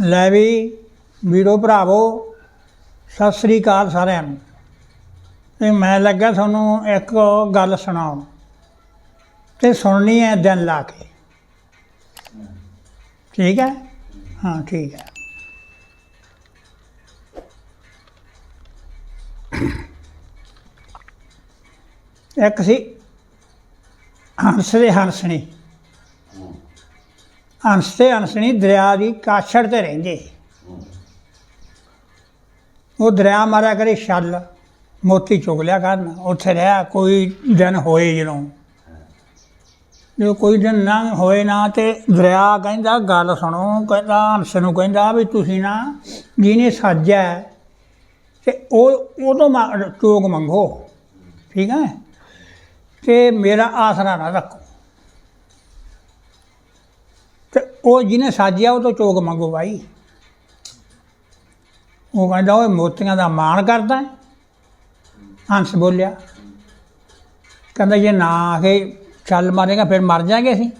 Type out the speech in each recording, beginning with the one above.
ਲੈ ਵੀ ਵੀਰੋ, ਭਰਾਵੋ, ਸਤਿ ਸ੍ਰੀ ਅਕਾਲ ਸਾਰਿਆਂ ਨੂੰ। ਤੇ ਮੈਂ ਲੱਗਾ ਤੁਹਾਨੂੰ ਇੱਕ ਗੱਲ ਸੁਣਾਉਣ। ਤੇ ਸੁਣਨੀ ਹੈ ਦਿਨ ਲਾ ਕੇ। ਠੀਕ ਹੈ? ਹਾਂ, ਠੀਕ ਹੈ। ਇੱਕ ਸੀ ਹੰਸ ਦੇ ਹੰਸਣੀ ਹੰਸ ਤੇ ਅੰਸਣੀ ਦਰਿਆ ਦੀ ਕਾਛੜ ਤੇ ਰਹਿੰਦੇ। ਉਹ ਦਰਿਆ ਮਾਰਿਆ ਕਰੇ ਛੱਲ ਮੋਤੀ ਚੁਗ ਲਿਆ ਕਰਨ ਉੱਥੇ ਰਿਹਾ ਕੋਈ ਦਿਨ ਹੋਏ ਜਦੋਂ। ਜੋ ਕੋਈ ਦਿਨ ਨਾ ਹੋਏ ਨਾ ਤੇ ਦਰਿਆ ਕਹਿੰਦਾ ਗੱਲ ਸੁਣੋ ਕਹਿੰਦਾ ਹੰਸ ਨੂੰ ਕਹਿੰਦਾ ਵੀ ਤੁਸੀਂ ਨਾ ਜਿਹਨੇ ਸਾਜਿਆ ਹੈ, ਤੇ ਉਹ ਉਹ ਤੋਂ ਚੋਗ ਮੰਗੋ। ਠੀਕ ਹੈ? ਤੇ ਮੇਰਾ ਆਸਰਾ ਨਾ ਰੱਖੋ। ਉਹ ਜਿਹਨੇ ਸਾਜਿਆ, ਉਹ ਤੋਂ ਚੋਗ ਮੰਗੋ ਭਾਈ ਉਹ ਕਹਿੰਦਾ ਉਹ ਮੋਤੀਆਂ ਦਾ ਮਾਣ ਕਰਦਾ ਹੰਸ ਬੋਲਿਆ। ਕਹਿੰਦਾ, ਜੇ ਨਾ ਆ ਕੇ ਚੱਲ ਮਾਰੇਗਾ, ਫਿਰ ਮਰ ਜਾਗੇ ਅਸੀਂ।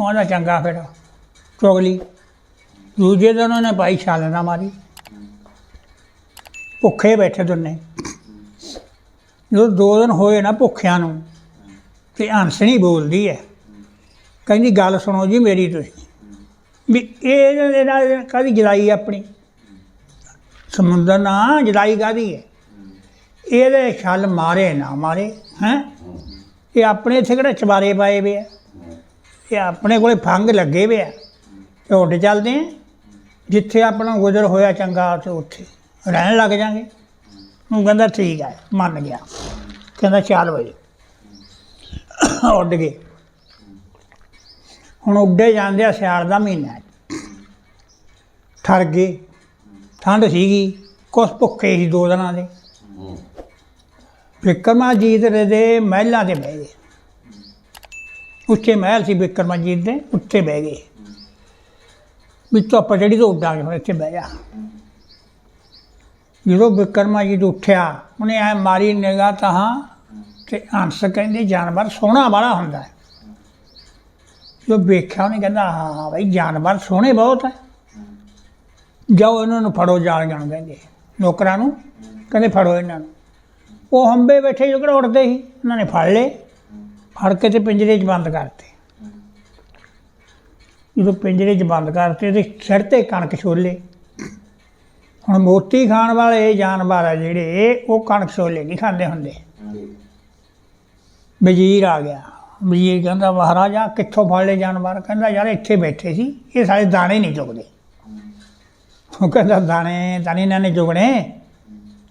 ਉਹਦਾ ਚੰਗਾ ਫਿਰ ਚੁਗਲੀ ਦੂਜੇ ਦਿਨ ਉਹਨੇ ਭਾਈ ਛਾਲ ਨਾ ਮਾਰੀ। ਭੁੱਖੇ ਬੈਠੇ ਦੋਨੇ। ਜਦੋਂ ਦੋ ਦਿਨ ਹੋਏ ਨਾ ਭੁੱਖਿਆਂ ਨੂੰ, ਤੇ ਨਹੀਂ ਬੋਲਦੀ ਹੈ। ਕਹਿੰਦੀ, ਗੱਲ ਸੁਣੋ ਜੀ ਮੇਰੀ ਤੁਸੀਂ। ਵੀ ਇਹ ਇਹਦਾ ਕਾਦੀ ਜਲਾਈ ਆਪਣੀ? ਸਮੁੰਦਰ ਨਾ ਜਲਾਈ ਕਾਦੀ ਹੈ? ਇਹਦੇ ਛਲ ਮਾਰੇ ਨਾ ਮਾਰੇ, ਹੈ? ਇਹ ਆਪਣੇ ਇੱਥੇ ਕਿਹੜਾ ਚਬਾਰੇ ਪਾਏ ਵੇ ਆ? ਇਹ ਆਪਣੇ ਕੋਲੇ ਫੰਗ ਲੱਗੇ ਵੇ ਆ। ਤੇ ਉੱਡ ਚੱਲਦੇ ਆ। ਜਿੱਥੇ ਆਪਣਾ ਗੁਜ਼ਰ ਹੋਇਆ ਚੰਗਾ, ਤੇ ਉੱਥੇ ਰਹਿਣ ਲੱਗ ਜਾਾਂਗੇ। ਉਹ ਕਹਿੰਦਾ ਠੀਕ ਹੈ ਮੰਨ ਗਿਆ। ਕਹਿੰਦਾ ਚੱਲ ਵਜੇ। ਉੱਡ ਗਏ। ਹੁਣ ਉੱਡੇ ਜਾਂਦੇ ਆ ਸਿਆਲ ਦਾ ਮਹੀਨਾ ਠਰ ਗਏ, ਠੰਡ ਸੀਗੀ, ਕੁਛ ਭੁੱਖੇ ਸੀ ਦੋ ਦਿਨਾਂ ਦੇ। ਵਿਕਰਮਾਜੀਤ ਦੇ ਮਹਿਲਾਂ ਤੇ ਬਹਿ ਗਏ। ਉੱਚੇ ਮਹਿਲ ਸੀ ਵਿਕਰਮਾਜੀਤ ਦੇ ਉੱਤੇ ਬਹਿ ਗਏ। ਵੀ ਧੁੱਪ ਜਿਹੜੀ ਤੋਂ ਉੱਡਾਂਗੇ, ਹੁਣ ਇੱਥੇ ਬਹਿ ਜਾ। ਜਦੋਂ ਵਿਕਰਮਾਜੀਤ ਉੱਠਿਆ, ਉਹਨੇ ਐ ਮਾਰੀ ਨਿਗਾਹ ਤਾਂ ਤੇ ਹੰਸ ਕਹਿੰਦੇ, ਜਾਨਵਰ ਸੋਹਣਾ ਵਾਲਾ ਹੁੰਦਾ ਹੈ। ਜੋ ਵੇਖਿਆ ਉਹਨੇ ਕਹਿੰਦਾ ਹਾਂ ਭਾਈ ਜਾਨਵਰ ਸੋਹਣੇ ਬਹੁਤ ਹੈ ਜਾਓ ਇਹਨਾਂ ਨੂੰ ਫੜੋ ਜਾਣ ਜਾਣ ਕਹਿੰਦੇ। ਨੌਕਰਾਂ ਨੂੰ ਕਹਿੰਦੇ ਫੜੋ ਇਹਨਾਂ ਨੂੰ। ਉਹ ਹੰਬੇ ਬੈਠੇ ਜੋ ਕਿਹੜਾ ਉੱਡਦੇ ਸੀ ਉਹਨਾਂ ਨੇ ਫੜ ਲਏ। ਫੜ ਕੇ ਤੇ ਪਿੰਜਰੇ 'ਚ ਬੰਦ ਕਰਤੇ। ਜਦੋਂ ਪਿੰਜਰੇ 'ਚ ਬੰਦ ਕਰਤੇ ਤੇ ਸਿਰ ਤੇ ਕਣਕ ਛੋਲੇ। ਹੁਣ ਮੋਤੀ ਖਾਣ ਵਾਲੇ ਜਾਨਵਰ ਆ ਜਿਹੜੇ ਉਹ ਕਣਕ ਛੋਲੇ ਨਹੀਂ ਖਾਂਦੇ ਹੁੰਦੇ। ਵਜ਼ੀਰ ਆ ਗਿਆ। ਵਜ਼ੀਰ ਕਹਿੰਦਾ ਮਹਾਰਾਜਾ, ਕਿੱਥੋਂ ਫੜ ਲਏ ਜਾਨਵਰ? ਕਹਿੰਦਾ ਯਾਰ ਇੱਥੇ ਬੈਠੇ ਸੀ, ਇਹ ਸਾਰੇ ਦਾਣੇ ਨਹੀਂ ਚੁਗਦੇ। ਉਹ ਕਹਿੰਦਾ ਦਾਣੇ ਦਾਣੇ ਇਹਨਾਂ ਨੇ ਚੁਗਣੇ।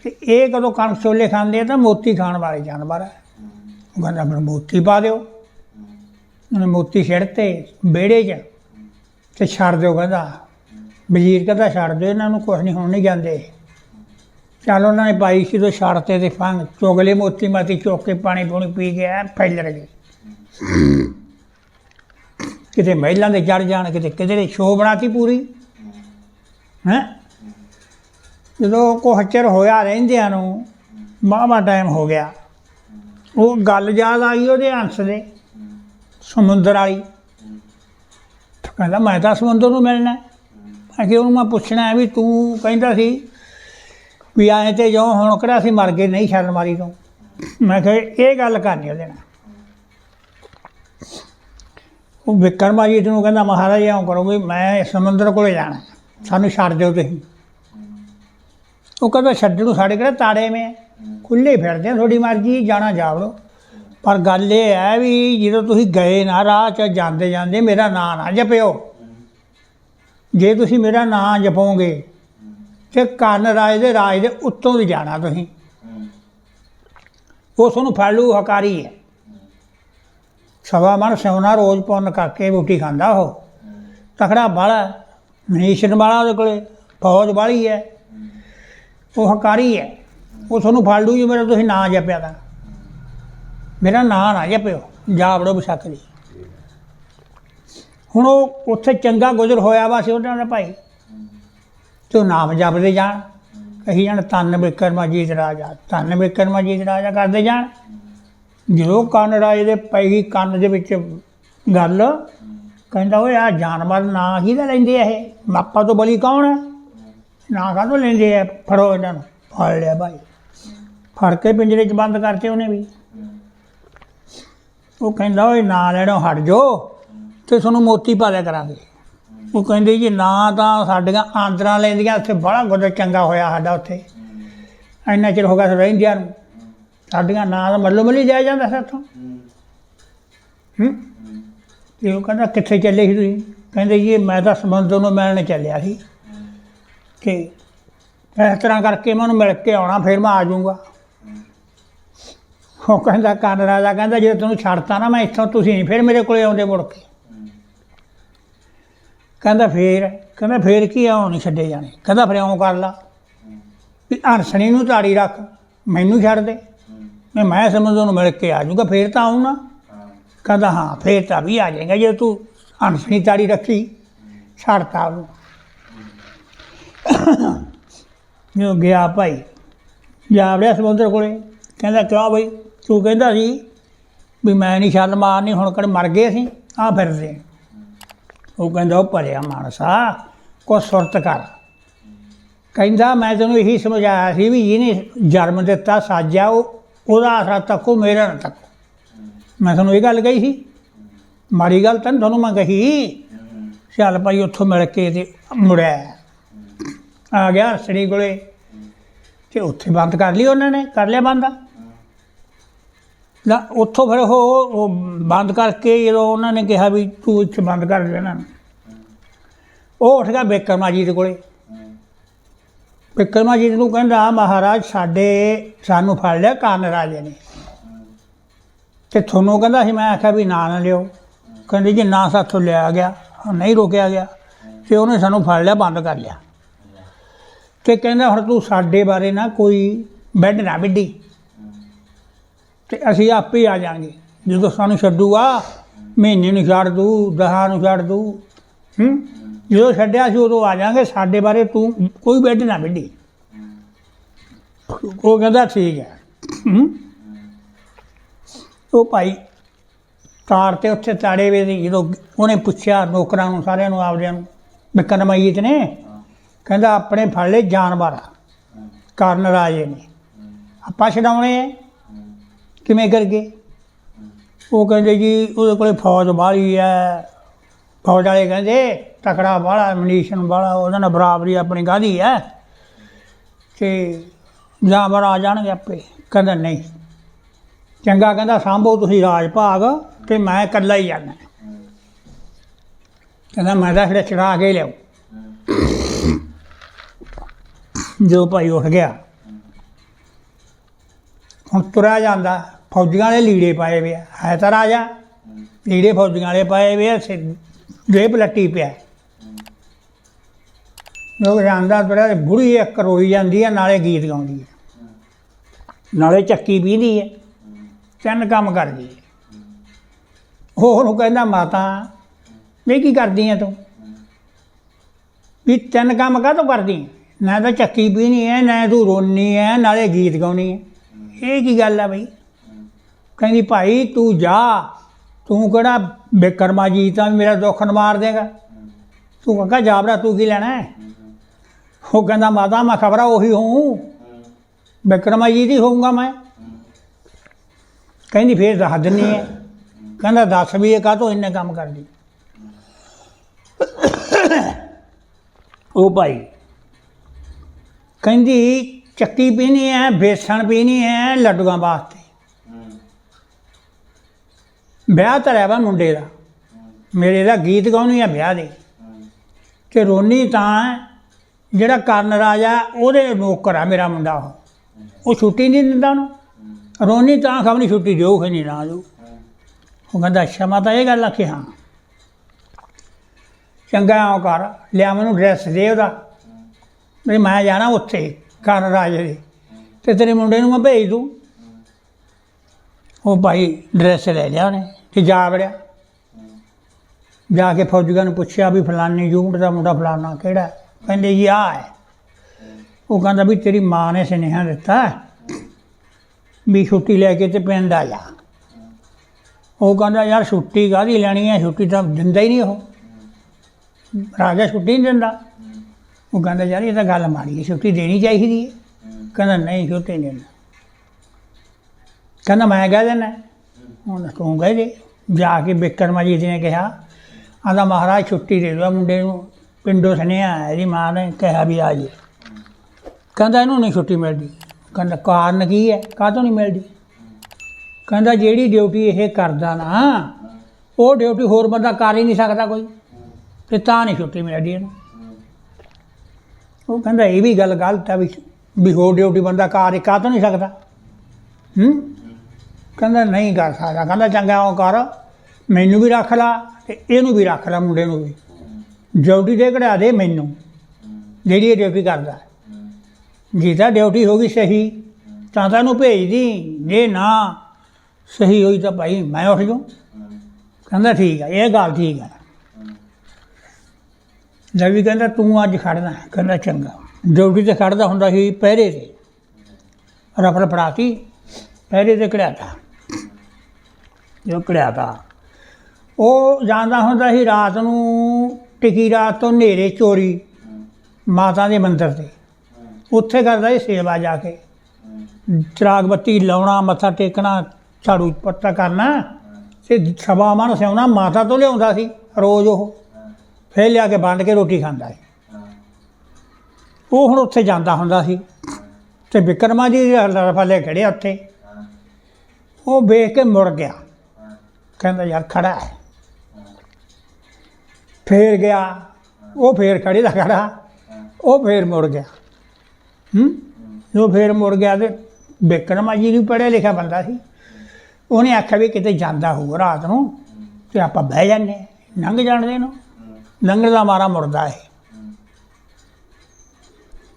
ਤੇ ਇਹ ਕਦੋਂ ਕਣਕ ਛੋਲੇ ਖਾਂਦੇ ਆ ਤਾਂ ਮੋਤੀ ਖਾਣ ਵਾਲੇ ਜਾਨਵਰ ਹੈ ਉਹ ਕਹਿੰਦਾ ਮੈਨੂੰ ਮੋਤੀ ਪਾ ਦਿਓ। ਉਹਨੇ ਮੋਤੀ ਛਿੜਤੇ ਵਿਹੜੇ 'ਚ ਤੇ ਛੱਡ ਦਿਓ ਕਹਿੰਦਾ। ਵਜ਼ੀਰ ਕਹਿੰਦਾ ਛੱਡ ਦਿਓ, ਇਹਨਾਂ ਨੂੰ ਕੁਛ ਨਹੀਂ, ਹੁਣ ਨਹੀਂ ਜਾਂਦੇ। ਚੱਲ ਉਹਨਾਂ ਨੇ ਪਾਈ ਸੀ ਤੋਂ ਛੱਡਤੇ ਤੇ ਫੰਗ ਚੁਗਲੇ ਮੋਤੀ ਮਾਤੀ ਚੁੱਕ ਕੇ ਪਾਣੀ ਪੂਣੀ ਪੀ ਗਿਆ ਫੈਲਰ ਗਏ ਕਿਤੇ ਮਹਿਲਾਂ ਦੇ ਜੜ ਜਾਣ, ਕਿਤੇ ਕਿਤੇ ਦੇ ਸ਼ੋਅ ਬਣਾਤੀ ਪੂਰੀ? ਹੈ? ਜਦੋਂ ਕੁਛ ਹੋਇਆ ਰਹਿੰਦਿਆਂ ਨੂੰ ਮਾਵਾ ਟਾਈਮ ਹੋ ਗਿਆ। ਉਹ ਗੱਲ ਯਾਦ ਆਈ ਉਹਦੇ ਹੰਸ ਦੇ, ਸਮੁੰਦਰ ਵਾਲੀ। ਕਹਿੰਦਾ, ਮੈਂ ਤਾਂ ਸਮੁੰਦਰ ਨੂੰ ਮਿਲਣਾ ਮੈਂ ਕਿ ਉਹਨੂੰ ਮੈਂ ਪੁੱਛਣਾ ਵੀ ਤੂੰ ਕਹਿੰਦਾ ਸੀ ਵੀ ਆਏ ਤੇ ਜੋ ਹੁਣ ਕਿਹੜਾ ਸੀ ਮਰ ਗਏ, ਨਹੀਂ ਸ਼ਰਨ ਮਾਰੀ ਤੂੰ? ਮੈਂ ਕਿਹਾ, ਇਹ ਗੱਲ ਕਰਨੀ ਉਹਦੇ ਨਾਲ। ਉਹ ਵਿਕਰਮਾਜੀਤ ਨੂੰ ਕਹਿੰਦਾ, ਮਹਾਰਾਜ, ਇਉਂ ਕਰੋ ਵੀ ਮੈਂ ਸਮੁੰਦਰ ਕੋਲ ਜਾਣਾ। ਸਾਨੂੰ ਛੱਡ ਦਿਓ ਤੁਸੀਂ। ਉਹ ਕਹਿੰਦਾ ਛੱਡਣ ਸਾਡੇ ਕਿਹੜਾ ਤਾੜੇ ਮੇ ਖੁੱਲੇ ਫਿਰਦੇ ਆ, ਤੁਹਾਡੀ ਮਰਜ਼ੀ, ਜਾਣਾ ਜਾਵੜੋ। ਪਰ ਗੱਲ ਇਹ ਹੈ ਵੀ ਜਦੋਂ ਤੁਸੀਂ ਗਏ ਨਾ, ਰਾਹ 'ਚ ਜਾਂਦੇ ਜਾਂਦੇ ਮੇਰਾ ਨਾਂ ਨਾ ਜਪਿਓ। ਜੇ ਤੁਸੀਂ ਮੇਰਾ ਨਾਂ ਜਪੋਗੇ, ਤੇ ਕੰਨ ਰਾਜ ਦੇ ਰਾਜ ਦੇ ਉੱਤੋਂ ਦੀ ਜਾਣਾ ਤੁਸੀਂ। ਉਹ ਤੁਹਾਨੂੰ ਫੜ ਲੂ ਹਕਾਰੀ ਹੈ। ਸਵਾ ਮਨ ਸਿਉਣਾ, ਰੋਜ਼ ਪੁੰਨ ਕਰਕੇ ਰੋਟੀ ਖਾਂਦਾ ਉਹ। ਤਕੜਾ ਬਾਲਾ ਮਨੀਸ਼ਨ ਵਾਲਾ ਉਹਦੇ ਕੋਲੇ ਫੌਜ ਵਾਲੀ ਹੈ। ਉਹ ਹਕਾਰੀ ਹੈ। ਉਹ ਤੁਹਾਨੂੰ ਫੜ ਲੂ ਜੀ ਮੇਰਾ ਤੁਸੀਂ ਨਾਂ ਜਪਿਆ ਤਾਂ ਮੇਰਾ ਨਾਂ ਨਾ ਜਪਿਓ। ਜਾ ਵੜੋ ਬਸ਼ੱਕ ਦੀ ਹੁਣ ਉਹ ਉੱਥੇ ਚੰਗਾ ਗੁਜ਼ਰ ਹੋਇਆ ਵਾ ਸੀ ਉਹਨਾਂ ਦਾ ਭਾਈ। ਤੇ ਉਹ ਨਾਮ ਜਪਦੇ ਜਾਣ। ਕਹੀ ਜਾਣ ਤਨ ਬਿਕਰਮਾ ਜੀਤ ਰਾਜਾ। ਤਨ ਬਿਕਰਮਾ ਜੀਤ ਰਾਜਾ ਕਰਦੇ ਜਾਣ। ਜਦੋਂ ਕੰਨ ਰਾਜੇ ਦੇ ਪੈ ਗਈ ਕੰਨ ਦੇ ਵਿੱਚ ਗੱਲ, ਕਹਿੰਦਾ ਓਏ ਆ ਜਾਨਵਰ ਨਾਂ ਕਿਹਦਾ ਲੈਂਦੇ ਆ ਇਹ? ਮਾਪਾ ਤੋਂ ਬਲੀ ਕੌਣ ਹੈ ਨਾਂ ਕਾਹਤੋਂ ਲੈਂਦੇ ਆ? ਫੜੋ ਇਹਨਾਂ ਨੂੰ। ਫੜ ਲਿਆ ਭਾਈ। ਫੜ ਕੇ ਪਿੰਜਰੇ 'ਚ ਬੰਦ ਕਰਤੇ ਉਹਨੇ ਵੀ। ਉਹ ਕਹਿੰਦਾ ਓਏ ਨਾਂ ਲੈਣੋਂ ਹਟ ਜੋ ਤੇ ਤੁਹਾਨੂੰ ਮੋਤੀ ਪਾ ਲਿਆ ਕਰਾਂਗੇ। ਉਹ ਕਹਿੰਦੇ ਜੀ ਨਾ ਤਾਂ ਸਾਡੀਆਂ ਆਂਦਰਾਂ ਲੈਂਦੀਆਂ, ਉੱਥੇ ਬੜਾ ਗੁੱਦ ਚੰਗਾ ਹੋਇਆ ਸਾਡਾ ਉੱਥੇ। ਇੰਨਾ ਚਿਰ ਹੋ ਗਿਆ ਰਹਿੰਦਿਆਂ ਨੂੰ। ਸਾਡੀਆਂ ਨਾਂ ਦਾ ਮੱਲੋ ਮੱਲੀ ਜਾਇਆ ਜਾਂਦਾ ਸਾਥੋਂ ਹੂੰ। ਤੇ ਉਹ ਕਹਿੰਦਾ ਕਿੱਥੇ ਚੱਲੇ ਸੀ ਤੁਸੀਂ? ਕਹਿੰਦੇ ਜੀ ਮੈਂ ਤਾਂ ਸਮੁੰਦਰ ਨੂੰ ਮਿਲਣ ਚੱਲਿਆ ਸੀ। ਕਿ ਇਸ ਤਰ੍ਹਾਂ ਕਰਕੇ ਮੈਂ ਉਹਨੂੰ ਮਿਲ ਕੇ ਆਉਣਾ ਫਿਰ ਮੈਂ ਆ ਜਾਊਂਗਾ। ਉਹ ਕਹਿੰਦਾ ਕੰਨ ਰਾਜਾ ਕਹਿੰਦਾ ਜੇ ਤੈਨੂੰ ਛੱਡਤਾ ਨਾ ਮੈਂ ਇੱਥੋਂ ਤੁਸੀਂ ਨਹੀਂ ਫਿਰ ਮੇਰੇ ਕੋਲੇ ਆਉਂਦੇ ਮੁੜ ਕੇ। ਕਹਿੰਦਾ ਫੇਰ? ਕਹਿੰਦਾ ਫੇਰ ਕੀ ਆਉਂ ਨਹੀਂ ਛੱਡੇ ਜਾਣੇ। ਕਹਿੰਦਾ ਫਿਰ ਇਉਂ ਕਰ ਲਾ। ਵੀ ਹਰਸਣੀ ਨੂੰ ਤਾੜੀ ਰੱਖ ਮੈਨੂੰ ਛੱਡ ਦੇ। ਮੈਂ ਮੈਂ ਸਮਝ ਉਹਨੂੰ ਮਿਲ ਕੇ ਆ ਜਾਊਗਾ, ਫੇਰ ਤਾਂ ਆਉਂ ਕਹਿੰਦਾ, ਹਾਂ, ਫੇਰ ਤਾਂ ਵੀ ਆ ਜਾਏਗਾ, ਜੇ ਤੂੰ ਅਣਸਣੀ ਤਾੜੀ ਰੱਖੀ, ਛੱਡਤਾ ਉਹਨੂੰ। ਜੋ ਗਿਆ ਭਾਈ, ਜਾ ਵੜਿਆ ਸਮੁੰਦਰ ਕੋਲੇ, ਕਹਿੰਦਾ, ਕਿਉਂ ਬਈ? ਤੂੰ ਕਹਿੰਦਾ ਸੀ ਵੀ ਮੈਂ ਨਹੀਂ ਛੱਲ ਮਾਰਨੀ, ਹੁਣ ਕਿਹੜੇ ਮਰ ਗਏ ਅਸੀਂ ਆ ਫਿਰਦੇ ਉਹ ਕਹਿੰਦਾ, ਉਹ ਭਰਿਆ ਮਾਨਸਾ ਕੋ ਸੁਰਤ ਕਰ। ਕਹਿੰਦਾ, ਮੈਂ ਤੈਨੂੰ ਇਹੀ ਸਮਝਾਇਆ ਸੀ ਵੀ ਇਹਨੇ ਜਨਮ ਦਿੱਤਾ, ਸਾਜਿਆ ਉਹ ਉਹਦਾ ਆਸਰਾ ਤੱਕੋ, ਮੇਰਾ ਨਾ ਤੱਕੋ। ਮੈਂ ਤੁਹਾਨੂੰ ਇਹ ਗੱਲ ਕਹੀ ਸੀ। ਮਾੜੀ ਗੱਲ ਤਾਂ ਨੀ ਤੁਹਾਨੂੰ ਮੈਂ ਕਹੀ। ਚੱਲ ਭਾਈ, ਉੱਥੋਂ ਮਿਲ ਕੇ ਤੇ ਮੁੜਿਆ। ਆ ਗਿਆ ਸੜੀ ਕੋਲੇ। ਤੇ ਉੱਥੇ ਬੰਦ ਕਰ ਲਈ ਉਹਨਾਂ ਨੇ, ਕਰ ਲਿਆ ਬੰਦ। ਨਾ, ਉੱਥੋਂ ਫਿਰ ਉਹ ਉਹ ਬੰਦ ਕਰਕੇ ਜਦੋਂ ਉਹਨਾਂ ਨੇ ਕਿਹਾ ਵੀ ਤੂੰ ਇੱਥੇ ਬੰਦ ਕਰ ਦੇ ਇਹਨਾਂ ਨੂੰ ਉਹ ਉੱਠ ਗਿਆ ਬਿਕਰਮਾਜੀਤ ਕੋਲੇ। ਬਿਕਰਮਾਜੀਤ ਨੂੰ ਕਹਿੰਦਾ, ਮਹਾਰਾਜ, ਸਾਡੇ ਸਾਨੂੰ ਫੜ ਲਿਆ ਕਾਨ ਰਾਜੇ ਨੇ। ਤੇ ਤੁਹਾਨੂੰ ਕਹਿੰਦਾ ਸੀ, ਮੈਂ ਆਖਿਆ ਵੀ ਨਾਂ ਨਾ ਲਿਓ। ਕਹਿੰਦੇ, ਜੀ ਨਾ ਸਾਥੋਂ ਲਿਆ ਗਿਆ ਨਹੀਂ ਰੋਕਿਆ ਗਿਆ, ਤੇ ਉਹਨੇ ਸਾਨੂੰ ਫੜ ਲਿਆ, ਬੰਦ ਕਰ ਲਿਆ। ਤੇ ਕਹਿੰਦਾ, ਹੁਣ ਤੂੰ ਸਾਡੇ ਬਾਰੇ ਨਾ ਕੋਈ ਬੈੱਡ ਨਾ ਵਿੱਢੀ, ਤੇ ਅਸੀਂ ਆਪੇ ਆ ਜਾਾਂਗੇ ਜਦੋਂ ਸਾਨੂੰ ਛੱਡੂਗਾ, ਮਹੀਨੇ ਨੂੰ ਛੱਡ ਦੂ ਦਹਾਂ ਨੂੰ ਛੱਡ ਦੂ, ਹੂੰ? ਜਦੋਂ ਛੱਡਿਆ ਸੀ ਉਦੋਂ ਆ ਜਾਾਂਗੇ, ਸਾਡੇ ਬਾਰੇ ਤੂੰ ਕੋਈ ਬੈਡ ਨਾ ਵਿੱਢੀ। ਉਹ ਕਹਿੰਦਾ ਠੀਕ ਹੈ। ਉਹ ਭਾਈ ਕਾਰ ਤੇ ਉੱਥੇ ਤਾੜੇ ਵੇ ਦੀ ਜਦੋਂ ਉਹਨੇ ਪੁੱਛਿਆ ਨੌਕਰਾਂ ਨੂੰ, ਸਾਰਿਆਂ ਨੂੰ, ਆਪਦਿਆਂ ਨੂੰ ਬਿਕਨ 'ਚ ਨੇ? ਕਹਿੰਦਾ ਆਪਣੇ ਫੜ ਲਏ ਜਾਨਵਰ। ਕਰਨ ਰਾਜੇ ਨੇ। ਆਪਾਂ ਛਡਾਉਣੇ ਐ ਕਿਵੇਂ ਕਰਕੇ ਉਹ ਕਹਿੰਦੇ ਜੀ, ਉਹਦੇ ਕੋਲੇ ਫੌਜ ਬਾਹਲੀ ਐ ਫੌਜ ਵਾਲੇ ਕਹਿੰਦੇ ਤਕੜਾ ਵਾਲਾ ਮਨੀਸ਼ਨ ਵਾਲਾ ਉਹਦੇ ਨਾਲ ਬਰਾਬਰੀ ਆਪਣੀ ਗਾਦੀ ਐ ਤੇ ਜਾਨਵਰ ਆ ਜਾਣਗੇ ਆਪੇ। ਕਹਿੰਦਾ ਨਹੀਂ। ਚੰਗਾ ਕਹਿੰਦਾ, ਸਾਂਭੋ ਤੁਸੀਂ ਰਾਜ ਭਾਗ ਤੇ ਮੈਂ ਇਕੱਲਾ ਹੀ ਜਾਣਾ ਕਹਿੰਦਾ, ਮੈਂ ਤਾਂ ਫਿਰ ਚੜਾ ਕੇ ਲਿਆਉ। ਜੋ ਭਾਈ ਉੱਠ ਗਿਆ। ਹੁਣ ਤੁਰਿਆ ਜਾਂਦਾ। ਫੌਜੀਆਂ ਵਾਲੇ ਲੀੜੇ ਪਾਏ ਵੇ ਹੈ ਤਾਂ ਰਾਜਾ। ਲੀੜੇ ਫੌਜੀਆਂ ਵਾਲੇ ਪਾਏ ਵੇ ਆ, ਸਿਰ ਜੇਬ ਪਿਆ। ਲੋਕ ਜਾਂਦਾ ਤੁਰਿਆ ਬੁੜੀ ਇੱਕ ਰੋਈ ਜਾਂਦੀ ਹੈ, ਨਾਲੇ ਗੀਤ ਗਾਉਂਦੀ ਹੈ। ਨਾਲੇ ਚੱਕੀ ਪੀਂਦੀ ਹੈ। ਤਿੰਨ ਕੰਮ ਕਰਦੀ ਹੈ। ਉਹ ਉਹਨੂੰ ਕਹਿੰਦਾ, ਮਾਤਾ ਨਹੀਂ ਕੀ ਕਰਦੀ ਹੈ ਤੂੰ? ਵੀ ਤਿੰਨ ਕੰਮ ਕਾਹਤੋਂ ਕਰਦੀ ਨਾ ਤਾਂ ਚੱਕੀ ਪੀਣੀ ਹੈ, ਨਾ ਤੂੰ ਰੋਣੀ ਹੈ, ਨਾਲੇ ਗੀਤ ਗਾਉਣੀ ਹੈ। ਇਹ ਕੀ ਗੱਲ ਆ ਬਈ? ਕਹਿੰਦੀ, ਭਾਈ ਤੂੰ ਜਾ, ਤੂੰ ਕਿਹੜਾ ਬੇਕਰਮਾ ਜੀ ਤਾਂ ਮੇਰਾ ਦੁੱਖ ਨ ਮਾਰ ਦੇਗਾ? ਤੂੰ ਕਹਿੰਦਾ ਜਾਬਰਾ ਤੂੰ ਕੀ ਲੈਣਾ ਹੈ? ਉਹ ਕਹਿੰਦਾ, ਮਾਤਾ, ਮੈਂ ਖਬਰਾ ਉਹੀ ਹੂੰ ਬੇਕਰਮਾ ਜੀ ਦੀ ਹੋਊਂਗਾ ਮੈਂ। ਕਹਿੰਦੀ, ਫੇਰ ਦੱਸ ਦਿੰਨੀ ਹੈ ਕਹਿੰਦਾ, ਦੱਸ ਵੀ ਇਹ ਕਾਹਤੋਂ ਇੰਨੇ ਕੰਮ ਕਰਦੀ? ਉਹ ਭਾਈ ਕਹਿੰਦੀ, ਚੱਕੀ ਪੀਣੀ ਹੈ ਬੇਸਣ ਪੀਣੀ ਹੈ ਲੱਡੂਆਂ ਵਾਸਤੇ। ਵਿਆਹ ਧਰਿਆ ਵਾ ਮੁੰਡੇ ਦਾ। ਮੇਰੇ ਦਾ ਗੀਤ ਗਾਉਣੀ ਆ ਵਿਆਹ ਦੇ। ਤੇ ਰੋਨੀ ਤਾਂ ਜਿਹੜਾ ਕਰਨ ਰਾਜਾ, ਉਹਦੇ ਨੌਕਰ ਆ ਮੇਰਾ ਮੁੰਡਾ ਉਹ। ਉਹ ਛੁੱਟੀ ਨਹੀਂ ਦਿੰਦਾ ਉਹਨੂੰ। ਰੋਨੀ ਤਾਂ ਖਬਰ ਛੁੱਟੀ ਦਿਓ ਕਿ ਨਹੀਂ ਨਾ ਦਿਓ। ਉਹ ਕਹਿੰਦਾ, ਅੱਛਾ ਮਾਤਾ ਇਹ ਗੱਲ ਆਖੀ, ਹਾਂ। ਚੰਗਾ ਉਹ ਕਰ ਲਿਆ ਮੈਨੂੰ ਡਰੈਸ ਦੇ ਉਹਦਾ। ਵੀ ਮੈਂ ਜਾਣਾ ਉੱਥੇ, ਕਰਨ ਰਾਜੇ ਦੇ। ਤੇ ਤੇਰੇ ਮੁੰਡੇ ਨੂੰ ਮੈਂ ਭੇਜ ਦੂੰ। ਉਹ ਭਾਈ ਡਰੈਸ ਲੈ ਲਿਆ ਉਹਨੇ, ਤੇ ਜਾ ਵੜਿਆ। ਜਾ ਕੇ ਫੌਜੀਆਂ ਨੂੰ ਪੁੱਛਿਆ ਵੀ ਫਲਾਨੀ ਯੂਨਿਟ ਦਾ ਮੁੰਡਾ ਫਲਾਨਾ ਕਿਹੜਾ ਕਹਿੰਦੇ ਜੀ ਆ ਹੈ। ਉਹ ਕਹਿੰਦਾ ਵੀ ਤੇਰੀ ਮਾਂ ਨੇ ਸੁਨੇਹਾ ਦਿੱਤਾ ਵੀ ਛੁੱਟੀ ਲੈ ਕੇ ਤੇ ਪਿੰਡ ਆ ਜਾ। ਉਹ ਕਹਿੰਦਾ ਯਾਰ ਛੁੱਟੀ ਕਾਹਦੀ ਲੈਣੀ ਹੈ? ਛੁੱਟੀ ਤਾਂ ਦਿੰਦਾ ਹੀ ਨਹੀਂ ਉਹ। ਰਾਜਾ ਛੁੱਟੀ ਨਹੀਂ ਦਿੰਦਾ। ਉਹ ਕਹਿੰਦਾ ਯਾਰ ਇਹ ਤਾਂ ਗੱਲ ਮਾੜੀ ਹੈ, ਛੁੱਟੀ ਦੇਣੀ ਚਾਹੀਦੀ ਹੈ। ਕਹਿੰਦਾ ਨਹੀਂ, ਛੁੱਟੀ ਨਹੀਂ ਦਿੰਦਾ। ਕਹਿੰਦਾ ਮੈਂ ਕਹਿ ਦੇਣਾ ਹੁਣ ਤੂੰ ਕਹਿ ਦੇ। ਜਾ ਕੇ ਬਿਕਰਮਾ ਜੀ ਨੇ ਕਿਹਾ ਆਂਦਾ ਮਹਾਰਾਜ ਛੁੱਟੀ ਦੇ ਦਿਓ ਮੁੰਡੇ ਨੂੰ। ਪਿੰਡੋਂ ਸੁਨੇਹਾ ਆਇਆ, ਇਹਦੀ ਮਾਂ ਨੇ ਕਿਹਾ ਵੀ ਆ ਜੇ। ਕਹਿੰਦਾ ਇਹਨੂੰ ਨਹੀਂ ਛੁੱਟੀ ਮਿਲਦੀ। ਕਹਿੰਦਾ, ਕਾਰਨ ਕੀ ਹੈ? ਕਾਹਤੋਂ ਨਹੀਂ ਮਿਲਦੀ? ਕਹਿੰਦਾ, ਜਿਹੜੀ ਡਿਊਟੀ ਇਹ ਕਰਦਾ ਨਾ, ਉਹ ਡਿਊਟੀ ਹੋਰ ਬੰਦਾ ਕਰ ਹੀ ਨਹੀਂ ਸਕਦਾ ਕੋਈ। ਤੇ ਤਾਂ ਨਹੀਂ ਛੁੱਟੀ ਮਿਲਦੀ ਇਹਨੂੰ। ਉਹ ਕਹਿੰਦਾ, ਇਹ ਵੀ ਗੱਲ ਗਲਤ ਹੈ ਵੀ ਵੀ ਹੋਰ ਡਿਊਟੀ ਬੰਦਾ ਕਰ ਕਾ ਤਾਂ ਨਹੀਂ ਸਕਦਾ? ਹੂੰ? ਕਹਿੰਦਾ, ਨਹੀਂ ਕਰ ਸਕਦਾ। ਕਹਿੰਦਾ, ਚੰਗਾ, ਉਹ ਕਰ। ਮੈਨੂੰ ਵੀ ਰੱਖ ਲਾ ਤੇ ਇਹਨੂੰ ਵੀ ਰੱਖ ਲਾ, ਮੁੰਡੇ ਨੂੰ ਵੀ। ਡਿਊਟੀ 'ਤੇ ਕਢਾ ਦੇ ਮੈਨੂੰ। ਜਿਹੜੀ ਇਹ ਡਿਊਟੀ ਕਰਦਾ। ਹੈ। ਜੇ ਤਾਂ ਡਿਊਟੀ ਹੋ ਗਈ ਸਹੀ, ਤਾਂ ਤਾਂ ਇਹਨੂੰ ਭੇਜ ਦੀ। ਜੇ ਨਾ ਸਹੀ ਹੋਈ ਤਾਂ ਭਾਈ ਮੈਂ ਉੱਠ ਜਾਊਂ। ਕਹਿੰਦਾ ਠੀਕ ਆ, ਇਹ ਗੱਲ ਠੀਕ ਆ। ਜਵੀ ਕਹਿੰਦਾ, ਤੂੰ ਅੱਜ ਖੜਨਾ ਕਹਿੰਦਾ, ਚੰਗਾ। ਡਿਊਟੀ ਤੇ ਖੜਦਾ ਹੁੰਦਾ ਸੀ ਪਹਿਰੇ ਤੇ। ਰਫਲ ਫੜਾਤੀ, ਪਹਿਰੇ ਤੇ ਕੜਿਆਤਾ ਜੋ ਕੜਿਆਤਾ ਉਹ ਜਾਂਦਾ ਹੁੰਦਾ ਸੀ ਰਾਤ ਨੂੰ ਟਿਕੀ ਰਾਤ ਤੋਂ ਹਨੇਰੇ ਚੋਰੀ ਮਾਤਾ ਦੇ ਮੰਦਿਰ ਤੇ। ਉੱਥੇ ਕਰਦਾ ਸੀ ਸੇਵਾ ਜਾ ਕੇ। ਚਿਰਾਗ ਬੱਤੀ ਲਾਉਣਾ, ਮੱਥਾ ਟੇਕਣਾ, ਝਾੜੂ ਪੱਤਾ ਕਰਨਾ ਤੇ ਸਵਾ ਮਨ ਸਿਉਣਾ, ਮਾਤਾ ਤੋਂ ਲਿਆਉਂਦਾ ਸੀ ਰੋਜ਼ ਉਹ। ਫੇਰ ਲਿਆ ਕੇ ਵੰਡ ਕੇ ਰੋਟੀ ਖਾਂਦਾ ਸੀ। ਉਹ ਹੁਣ ਉੱਥੇ ਜਾਂਦਾ ਹੁੰਦਾ ਸੀ ਤੇ ਵਿਕਰਮਾ ਜੀ ਰਫਲੇ ਖੜੇ ਉੱਥੇ। ਉਹ ਵੇਖ ਕੇ ਮੁੜ ਗਿਆ। ਕਹਿੰਦਾ, ਯਾਰ ਖੜਾ ਹੈ। ਫੇਰ ਗਿਆ ਉਹ ਫੇਰ ਖੜੀ ਦਾ ਖੜਾ ਉਹ ਫੇਰ ਮੁੜ ਗਿਆ। ਹੂੰ? ਜੋ ਫੇਰ ਮੁੜ ਗਿਆ ਤੇ ਬਿਕਰਮਾ ਜੀ ਵੀ ਪੜ੍ਹਿਆ ਲਿਖਿਆ ਬੰਦਾ ਸੀ। ਉਹਨੇ ਆਖਿਆ ਵੀ ਕਿਤੇ ਜਾਂਦਾ ਹੋਊ ਰਾਤ ਨੂੰ ਤੇ ਆਪਾਂ ਬਹਿ ਜਾਂਦੇ ਹਾਂ, ਲੰਘ ਜਾਣਦੇ ਨੂੰ। ਲੰਘਣ ਦਾ ਮਾਰਾ ਮੁੜਦਾ ਹੈ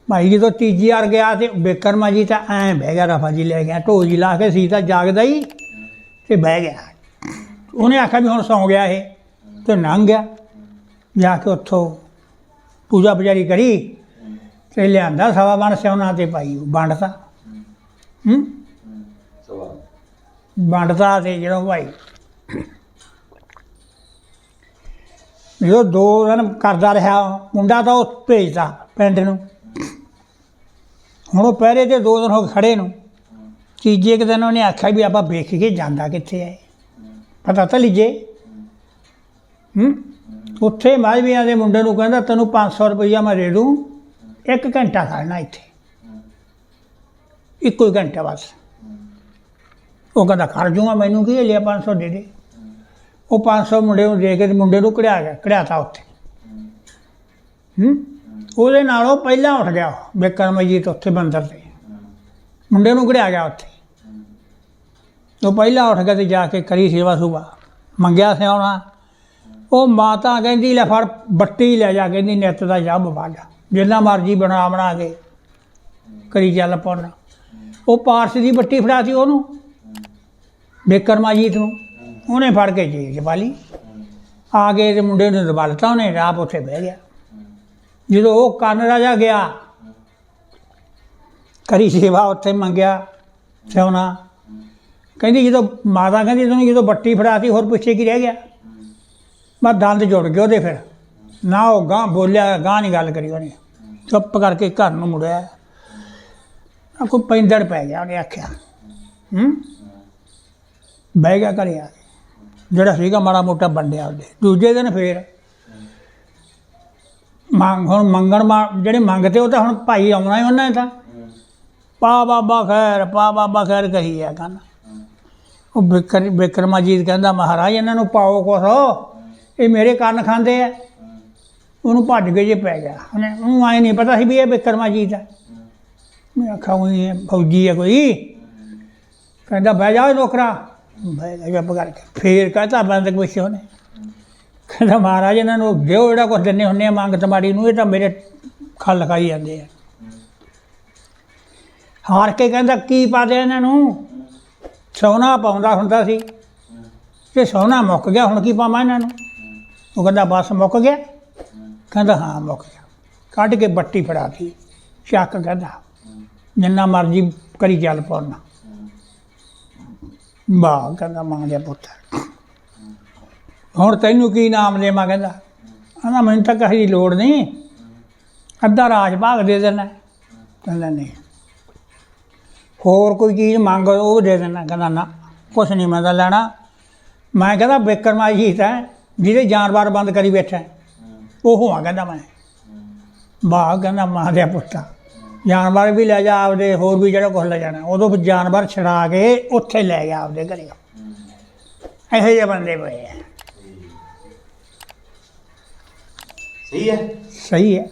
ਭਾਈ ਜਦੋਂ ਤੀਜੀ ਵਾਰ ਗਿਆ ਤੇ ਬਿਕਰਮਾ ਜੀ ਤਾਂ ਐਂ ਬਹਿ ਗਿਆ ਰਫਾ ਜੀ ਲੈ ਗਿਆ ਢੋਲ ਜੀ ਲਾ ਕੇ ਸੀਤਾ ਜਾਗਦਾ ਹੀ ਤੇ ਬਹਿ ਗਿਆ। ਉਹਨੇ ਆਖਿਆ ਵੀ ਹੁਣ ਸੌਂ ਗਿਆ ਇਹ ਤੇ ਲੰਘ ਗਿਆ। ਜਾ ਕੇ ਉੱਥੋਂ ਪੂਜਾ ਪੁਜਾਰੀ ਕਰੀ ਤੇ ਲਿਆਂਦਾ ਸਵਾ ਮਣ ਸਿਉਣਾ ਤੇ ਪਾਈ ਉਹ ਵੰਡਤਾ। ਹੂੰ? ਵੰਡਤਾ ਤੇ ਜਦੋਂ ਭਾਈ। ਜਦੋਂ ਦੋ ਦਿਨ ਕਰਦਾ ਰਿਹਾ ਮੁੰਡਾ ਤਾਂ ਉਹ ਭੇਜਦਾ ਪਿੰਡ ਨੂੰ। ਹੁਣ ਉਹ ਪਹਿਰੇ ਤੇ ਦੋ ਦਿਨ ਹੋ ਗਏ ਖੜੇ ਨੂੰ। ਤੀਜੇ ਕੁ ਦਿਨ ਉਹਨੇ ਆਖਿਆ ਵੀ ਆਪਾਂ ਵੇਖ ਕੇ ਜਾਂਦਾ ਕਿੱਥੇ ਹੈ ਪਤਾ ਤਾਂ ਲਿਜੇ। ਹੂੰ? ਉੱਥੇ ਮਾਝਵੀਆਂ ਦੇ ਮੁੰਡੇ ਨੂੰ ਕਹਿੰਦਾ ਤੈਨੂੰ 500 ਰੁਪਈਆ ਮੈਂ ਦੇ ਦੂੰ। ਇੱਕ ਘੰਟਾ ਖੜਨਾ ਇੱਥੇ। ਇੱਕੋ ਹੀ ਘੰਟਾ ਬਸ। ਉਹ ਕਹਿੰਦਾ ਖੜ ਜੂਗਾ ਮੈਨੂੰ ਕੀ ਹੈ, ਲਿਆ 500 ਦੇ ਦੇ। ਉਹ 500 ਮੁੰਡੇ ਨੂੰ ਦੇ ਕੇ ਤੇ ਮੁੰਡੇ ਨੂੰ ਕਢਿਆ ਗਿਆ ਕਢਿਆਤਾ ਉੱਥੇ। ਹੂੰ? ਉਹਦੇ ਨਾਲ ਉਹ ਪਹਿਲਾਂ ਉੱਠ ਗਿਆ ਬਿਕਰਮਜੀਤ ਉੱਥੇ ਬੰਦਰ ਤੇ। ਮੁੰਡੇ ਨੂੰ ਕਢਿਆ ਗਿਆ ਉੱਥੇ। ਉਹ ਪਹਿਲਾਂ ਉੱਠ ਗਿਆ ਤੇ ਜਾ ਕੇ ਕਰੀ ਸੇਵਾ ਸੁਭਾ ਮੰਗਿਆ ਸਿਆਉਣਾ। ਉਹ ਮਾਤਾ ਕਹਿੰਦੀ, ਲੈ ਫੜ, ਬੱਟੀ ਲੈ ਜਾ। ਕਹਿੰਦੀ, ਨਿੱਤ ਦਾ ਜੱਬ ਵਾਲਾ ਜਿੰਨਾ ਮਰਜ਼ੀ ਬਣਾ ਬਣਾ ਕੇ ਕਰੀ ਚੱਲ ਪਾਉਣਾ ਉਹ ਪਾਰਸ ਦੀ ਬੱਟੀ ਫੜਾਤੀ ਉਹਨੂੰ ਬਿਕਰਮਾਜੀਤ ਨੂੰ। ਉਹਨੇ ਫੜ ਕੇ ਜੀ ਚ ਆ ਕੇ ਤੇ ਮੁੰਡੇ ਨੂੰ ਦਬਾਲਤਾ ਉਹਨੇ ਰਾਪ ਉੱਥੇ ਬਹਿ ਗਿਆ। ਜਦੋਂ ਉਹ ਕੰਨ ਰਾਜਾ ਗਿਆ, ਕਰੀ ਸੇਵਾ ਉੱਥੇ ਮੰਗਿਆ, ਸਿਉਣਾ। ਕਹਿੰਦੀ ਜਦੋਂ, ਮਾਤਾ ਕਹਿੰਦੀ ਤੈਨੂੰ ਜਦੋਂ ਬੱਟੀ ਫੜਾਤੀ, ਹੋਰ ਪੁੱਛੇ ਕੀ ਰਹਿ ਗਿਆ? ਮੈਂ ਦੰਦ ਜੁੜ ਗਏ ਉਹਦੇ ਫਿਰ। ਨਾ ਉਹ ਗਾਂ ਬੋਲਿਆ, ਗਾਂ ਨਹੀਂ ਗੱਲ ਕਰੀ ਉਹਨੇ। ਚੁੱਪ ਕਰਕੇ ਘਰ ਨੂੰ ਮੁੜਿਆ। ਆ ਕੋਈ ਪੈਂਦੜ ਪੈ ਗਿਆ ਉਹਨੇ ਆਖਿਆ। ਹੂੰ? ਬਹਿ ਗਿਆ ਘਰੇ ਆ ਕੇ। ਜਿਹੜਾ ਸੀਗਾ ਮਾੜਾ ਮੋਟਾ ਵੰਡਿਆ ਉਹਦੇ। ਦੂਜੇ ਦਿਨ ਫੇਰ ਮੰਗ, ਹੁਣ ਮੰਗਣ ਮਾ- ਜਿਹੜੇ ਮੰਗਤੇ ਉਹ ਤਾਂ ਹੁਣ ਭਾਈ ਆਉਣਾ ਹੀ ਉਹਨਾਂ ਨੇ ਤਾਂ। ਪਾ ਬਾਬਾ ਖੈਰ, ਪਾ ਬਾਬਾ ਖੈਰ ਕਹੀ ਆ ਕਹਿੰਦਾ ਉਹ ਬਿਕਰ, ਬਿਕਰਮਾਜੀਤ ਕਹਿੰਦਾ, ਮਹਾਰਾਜ, ਇਹਨਾਂ ਨੂੰ ਪਾਓ ਕੁਛ। ਇਹ ਮੇਰੇ ਕੰਨ ਖਾਂਦੇ ਆ। ਉਹਨੂੰ ਭੱਜ ਕੇ ਜੇ ਪੈ ਗਿਆ। ਉਹਨੇ ਉਹਨੂੰ ਆਏ ਨਹੀਂ ਪਤਾ ਸੀ ਵੀ ਇਹ ਬਿਕਰਮਾ ਜੀ ਦਾ ਮੈਂ ਆਖਾਂ ਉਹ ਫੌਜੀ ਹੈ ਕੋਈ? ਕਹਿੰਦਾ, ਬਹਿ ਜਾ ਨੌਕਰਾ। ਬਹਿ ਗਿਆ ਜੱਬ ਕਰਕੇ। ਫੇਰ ਕਹਤਾ ਬੰਦ ਕੁਛ ਉਹਨੇ। ਕਹਿੰਦਾ, ਮਹਾਰਾਜ, ਇਹਨਾਂ ਨੂੰ ਦਿਓ ਜਿਹੜਾ ਕੁਛ ਦਿੰਨੇ ਹੁੰਨੇ ਆ, ਮੰਗ ਤਮਾੜੀ ਨੂੰ, ਇਹ ਤਾਂ ਮੇਰੇ ਖੱਲ ਖਾਈ ਜਾਂਦੇ ਆ। ਹਾਰ ਕੇ ਕਹਿੰਦਾ, ਕੀ ਪਾ ਦੇ ਇਹਨਾਂ ਨੂੰ? ਸੋਨਾ ਪਾਉਂਦਾ ਹੁੰਦਾ ਸੀ। ਤੇ ਸੋਨਾ ਮੁੱਕ ਗਿਆ, ਹੁਣ ਕੀ ਪਾਵਾਂ ਇਹਨਾਂ ਨੂੰ? ਉਹ ਕਹਿੰਦਾ ਬਸ ਮੁੱਕ ਗਿਆ। ਕਹਿੰਦਾ ਹਾਂ, ਮੁੱਕ ਗਿਆ। ਕੱਢ ਕੇ ਬੱਟੀ ਫੜਾਤੀ ਚੱਕ ਕਹਿੰਦਾ, ਜਿੰਨਾ ਮਰਜ਼ੀ ਕਰੀ ਚੱਲ ਪਾਉਣਾ ਵਾਹ ਕਹਿੰਦਾ ਮਾਂ ਦੇ ਪੁੱਤ। ਹੁਣ ਤੈਨੂੰ ਕੀ ਨਾਮ ਦੇਵਾਂ ਕਹਿੰਦਾ। ਕਹਿੰਦਾ, ਮੈਨੂੰ ਤਾਂ ਕਹੀ ਦੀ ਲੋੜ ਨਹੀਂ। ਅੱਧਾ ਰਾਜ ਭਾਗ ਦੇ ਦੇਣਾ। ਕਹਿੰਦਾ, ਨਹੀਂ। ਹੋਰ ਕੋਈ ਚੀਜ਼ ਮੰਗ ਉਹ ਦੇ ਦੇਣਾ। ਕਹਿੰਦਾ, ਨਾ, ਕੁਛ ਨਹੀਂ ਮੈਂ ਤਾਂ ਲੈਣਾ। ਮੈਂ ਕਹਿੰਦਾ, ਬਿਕਰਮਾਈ ਹੈ। ਜਿਹਦੇ ਜਾਨਵਰ ਬੰਦ ਕਰੀ ਬੈਠਾ ਉਹ ਆ ਕਹਿੰਦਾ ਮੈਂ। ਬਾਗ ਕਹਿੰਦਾ ਮਾਂ ਦੇ ਪੁੱਤਾ। ਜਾਨਵਰ ਵੀ ਲੈ ਜਾ ਆਪਦੇ ਹੋਰ ਵੀ ਜਿਹੜਾ ਕੁਛ ਲੈ ਜਾਣਾ। ਉਦੋਂ ਫਿਰ ਜਾਨਵਰ ਛੜਾ ਕੇ ਉੱਥੇ ਲੈ ਗਿਆ ਆਪਦੇ ਘਰੇ। ਇਹੋ ਜਿਹੇ ਬੰਦੇ ਪਏ ਆ। ਸਹੀ ਹੈ। ਸਹੀ ਹੈ।